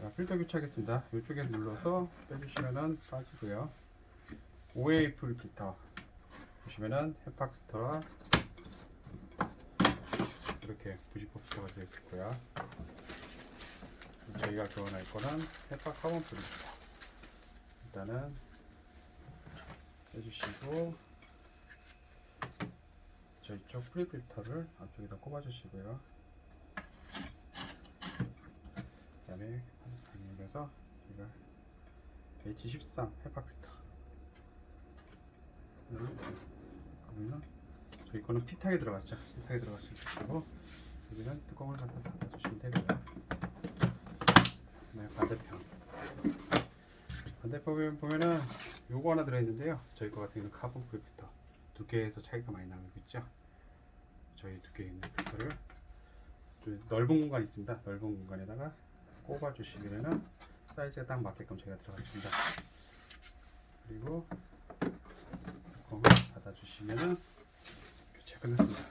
자, 필터 교체하겠습니다. 이쪽에 눌러서 빼주시면은 빠지고요. 5A 풀 필터 보시면은 헤파 필터와 이렇게 90% 필터가 되어 있을 거야. 저희가 교환할 거는 헤파 카본 풀입니다. 일단은 빼주시고 저쪽 프리 필터를 앞쪽에다 꼽아주시고요. 그다음에 여기서 제가 H13 헤파 필터 그러면 저희 거는 피탁에 들어갔죠. 피탁에 들어가시고 여기는 뚜껑을 갖다 닫아주시면 되고요. 네, 반대편 반대편 보면은 요거 하나 들어있는데요. 저희 거 같은 경우는 카본 프리 필터 두께에서 차이가 많이 나고 있죠. 저희 두께 있는 필터를 좀 넓은 공간이 있습니다. 넓은 공간에다가 꼽아 주시면은 사이즈가 딱 맞게끔 제가 들어갔습니다. 그리고 뚜껑을 닫아 주시면은 교체 끝났습니다.